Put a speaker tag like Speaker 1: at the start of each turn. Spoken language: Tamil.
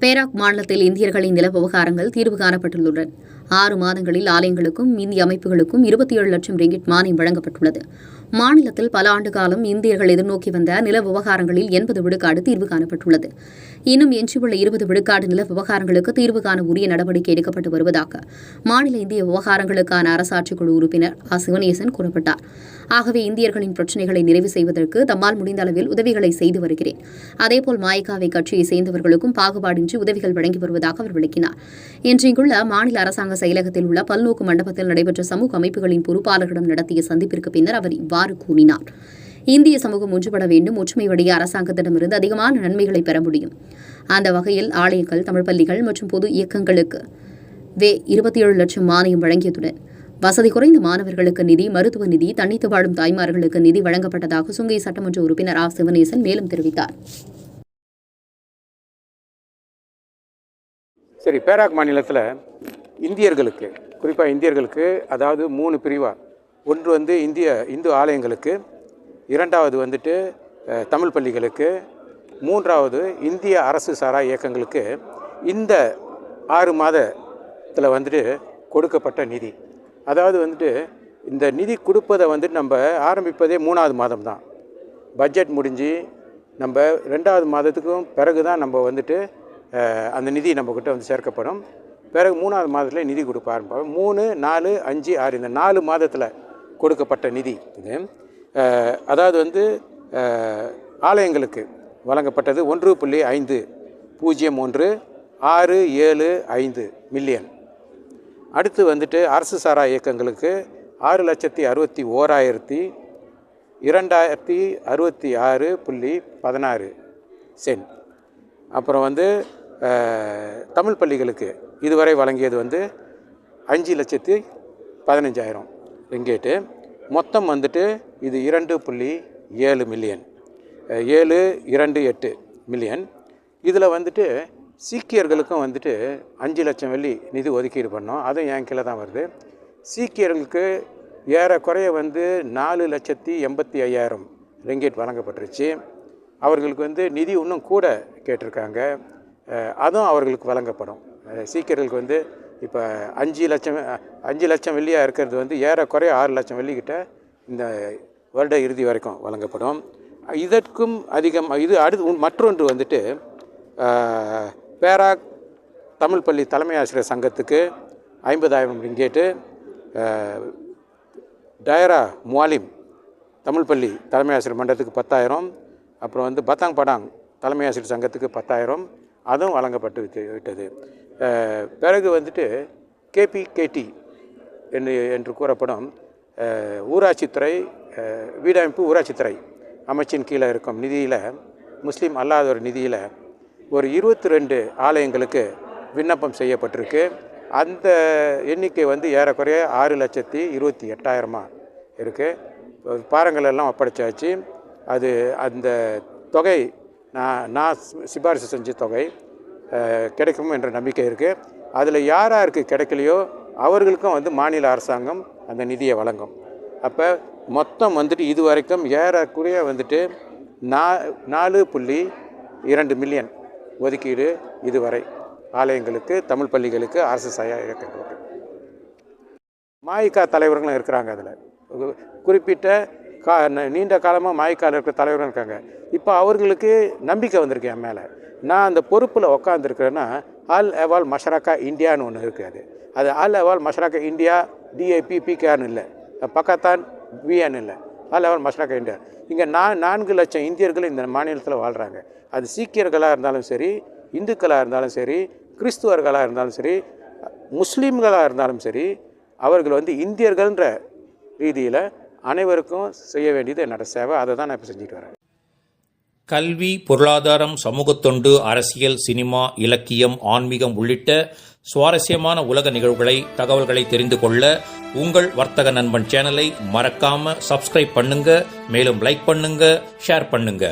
Speaker 1: பேராக் மாநிலத்தில் இந்தியர்களின் நில விவகாரங்கள் தீர்வு காணப்பட்டுள்ளதுடன் ஆறு மாதங்களில் ஆலயங்களுக்கும் இந்திய அமைப்புகளுக்கும் இருபத்தி ஏழு லட்சம் ரிங்கிட் மானியம் வழங்கப்பட்டுள்ளது. மாநிலத்தில் பல ஆண்டு காலம் இந்தியர்கள் எதிர்நோக்கி வந்த நில விவகாரங்களில் எண்பது விழுக்காடு தீர்வு காணப்பட்டுள்ளது. இன்னும் எஞ்சியுள்ள இருபது விழுக்காடு நில விவகாரங்களுக்கு தீர்வு காண உரிய நடவடிக்கை எடுக்கப்பட்டு வருவதாக மாநில இந்திய விவகாரங்களுக்கான அரசாட்சிக் குழு உறுப்பினர் ஆ. சிவனேசன் கூறப்பட்டார். ஆகவே இந்தியர்களின் பிரச்சினைகளை நிறைவு செய்வதற்கு தம்மால் முடிந்த அளவில் உதவிகளை செய்து வருகிறேன். அதேபோல் மாயக்காவை கட்சியை சேர்ந்தவர்களுக்கும் பாகுபாடின்றி உதவிகள் வழங்கி வருவதாக அவர் விளக்கினார். இன்றைக்குள்ள மாநில அரசாங்க செயலகத்தில் உள்ள பல்நோக்கு மண்டபத்தில் நடைபெற்ற சமூக அமைப்புகளின் பொறுப்பாளர்களிடம் நடத்திய சந்திப்பிற்கு பின்னர் அவர் இவ்வாறு கூறினார். இந்திய சமூகம் ஒன்றுபட வேண்டும் ஒற்றுமை வழிய அரசாங்கத்திடமிருந்து அதிகமான நன்மைகளை பெற முடியும். அந்த வகையில் ஆலயங்கள் தமிழ் பள்ளிகள் மற்றும் பொது இயக்கங்களுக்கு வே இருபத்தி ஏழு லட்சம் மானியம் வழங்கியதுடன் வசதி குறைந்த மாணவர்களுக்கு நிதி மருத்துவ நிதி தனித்து வாழும் தாய்மார்களுக்கு நிதி வழங்கப்பட்டதாக சுங்கை சட்டமன்ற உறுப்பினர் ஆ சிவனேசன் மேலும் தெரிவித்தார்.
Speaker 2: சரி பேராக் மாநிலத்தில் இந்தியர்களுக்கு குறிப்பாக இந்தியர்களுக்கு அதாவது மூணு பிரிவாக ஒன்று வந்து இந்திய இந்து ஆலயங்களுக்கு இரண்டாவது வந்துட்டு தமிழ் பள்ளிகளுக்கு மூன்றாவது இந்திய அரசு சாரா இயக்கங்களுக்கு இந்த ஆறு மாதத்தில் வந்துட்டு கொடுக்கப்பட்ட நிதி. அதாவது வந்துட்டு இந்த நிதி கொடுப்பதை வந்துட்டு நம்ம ஆரம்பிப்பதே மூணாவது மாதம் தான். பட்ஜெட் முடிஞ்சு நம்ம ரெண்டாவது மாதத்துக்கும் பிறகு தான் நம்ம வந்துட்டு அந்த நிதி நம்மக்கிட்ட வந்து சேர்க்கப்படும். பிறகு மூணாவது மாதத்தில் நிதி கொடுக்க ஆரம்பிப்போம் மூணு நாலு அஞ்சு ஆறு இந்த நாலு மாதத்தில் கொடுக்கப்பட்ட நிதி இது. அதாவது வந்து ஆலயங்களுக்கு வழங்கப்பட்டது ஒன்று புள்ளி ஐந்து பூஜ்ஜியம் ஒன்று ஆறு ஏழு ஐந்து மில்லியன். அடுத்து வந்துட்டு அரசு சாரா இயக்கங்களுக்கு ஆறு லட்சத்தி அறுபத்தி ஓராயிரத்தி இரண்டாயிரத்தி அறுபத்தி ஆறு புள்ளி பதினாறு சென்ட் அப்புறம் வந்து தமிழ் பள்ளிகளுக்கு இதுவரை வழங்கியது வந்து அஞ்சு லட்சத்தி பதினஞ்சாயிரம் ரிங்கேட்டு. மொத்தம் வந்துட்டு இது இரண்டு புள்ளி ஏழு மில்லியன். ஏழு இரண்டு எட்டு மில்லியன். இதில் வந்துட்டு சீக்கியர்களுக்கும் வந்துட்டு அஞ்சு லட்சம் வெள்ளி நிதி ஒதுக்கீடு பண்ணோம். அதுவும் என் கீழே தான் வருது. சீக்கியர்களுக்கு ஏறக்குறைய வந்து நாலு லட்சத்தி எண்பத்தி ஐயாயிரம் ரெங்கேட் வழங்கப்பட்டுருச்சு. அவர்களுக்கு வந்து நிதி இன்னும் கூட கேட்டிருக்காங்க. அதுவும் அவர்களுக்கு வழங்கப்படும். சீக்கியர்களுக்கு வந்து இப்போ அஞ்சு லட்சம் அஞ்சு லட்சம் வெள்ளியாக இருக்கிறது வந்து ஏறக்குறைய ஆறு லட்சம் வெள்ளிக்கிட்ட இந்த வருட இறுதி வரைக்கும் வழங்கப்படும். இதற்கும் அதிகம் இது அடுத்து மற்றொன்று வந்துட்டு பேரா பேராக் தமிழ் பள்ளி தலைமை ஆசிரியர் சங்கத்துக்கு ஐம்பதாயிரம் ரிங்கேட்டு டயரா முவாலிம் தமிழ் பள்ளி தலைமை ஆசிரியர் மன்றத்துக்கு பத்தாயிரம் அப்புறம் வந்து பத்தாங் படாங் தலைமை ஆசிரியர் சங்கத்துக்கு பத்தாயிரம் அதுவும் வழங்கப்பட்டு விட்டு- விட்டது. பிறகு வந்துட்டு கேபிகேடி என்று என்று கூறப்படும் ஊராட்சித்துறை வீடமைப்பு ஊராட்சித்துறை அமைச்சின் கீழே இருக்கும் நிதியில் முஸ்லீம் அல்லாத ஒரு நிதியில் ஒரு இருபத்தி ரெண்டு ஆலயங்களுக்கு விண்ணப்பம் செய்யப்பட்டிருக்கு. அந்த எண்ணிக்கை வந்து ஏறக்குறைய ஆறு லட்சத்தி இருபத்தி எட்டாயிரமாக இருக்குது பாரங்கள் எல்லாம் ஒப்படைச்சாச்சு. அது அந்த தொகை நான் நான் சிபாரிசு செஞ்ச தொகை கிடைக்கும் என்ற நம்பிக்கை இருக்குது அதில் யார் யாருக்கு கிடைக்கலையோ அவர்களுக்கும் வந்து மாநில அரசாங்கம் அந்த நிதியை வழங்கும். அப்போ மொத்தம் வந்துட்டு இது வரைக்கும் ஏறக்குறைய வந்துட்டு நா நாலு புள்ளி இரண்டு மில்லியன் ஒதுக்கீடு இதுவரை ஆலயங்களுக்கு தமிழ் பள்ளிகளுக்கு அரசு சய இயக்கங்களுக்கு மாயிக்கா தலைவர்களும் இருக்கிறாங்க அதில். குறிப்பிட்ட கா நீண்ட காலமாக மாயிக்காவில் இருக்கிற தலைவர்கள் இருக்காங்க. இப்போ அவர்களுக்கு நம்பிக்கை வந்திருக்கு என் மேலே. நான் அந்த பொறுப்பில் உக்காந்துருக்கிறேன்னா அல் அவால் மஷராக்கா இந்தியான்னு ஒன்று இருக்குது அது. அல் அவால் மஷராக்கா இந்தியா டிஏபி பிகேஆர்னு இல்லை. பக்கத்தான் பிஎன் இல்லை. அதில் அவர் மஷராக்கா இந்தியா இங்கே நான் நான்கு லட்சம் இந்தியர்கள் இந்த மாநிலத்தில் வாழ்கிறாங்க அது சீக்கியர்களாக இருந்தாலும் சரி இந்துக்களாக இருந்தாலும் சரி கிறிஸ்துவர்களாக இருந்தாலும் சரி முஸ்லீம்களாக இருந்தாலும் சரி அவர்கள் வந்து இந்தியர்கள்ன்ற ரீதியில் அனைவருக்கும் செய்ய வேண்டியது என்னோட சேவை. அதை தான் நான் இப்போ செஞ்சுட்டு வரேன்.
Speaker 3: கல்வி பொருளாதாரம் சமூகத்தொண்டு அரசியல் சினிமா இலக்கியம் ஆன்மீகம் உள்ளிட்ட சுவாரஸ்யமான உலக நிகழ்வுகளை தகவல்களை தெரிந்து கொள்ள உங்கள் வர்த்தக நண்பன் சேனலை மறக்காம சப்ஸ்கிரைப் பண்ணுங்க மேலும் லைக் பண்ணுங்க ஷேர் பண்ணுங்க.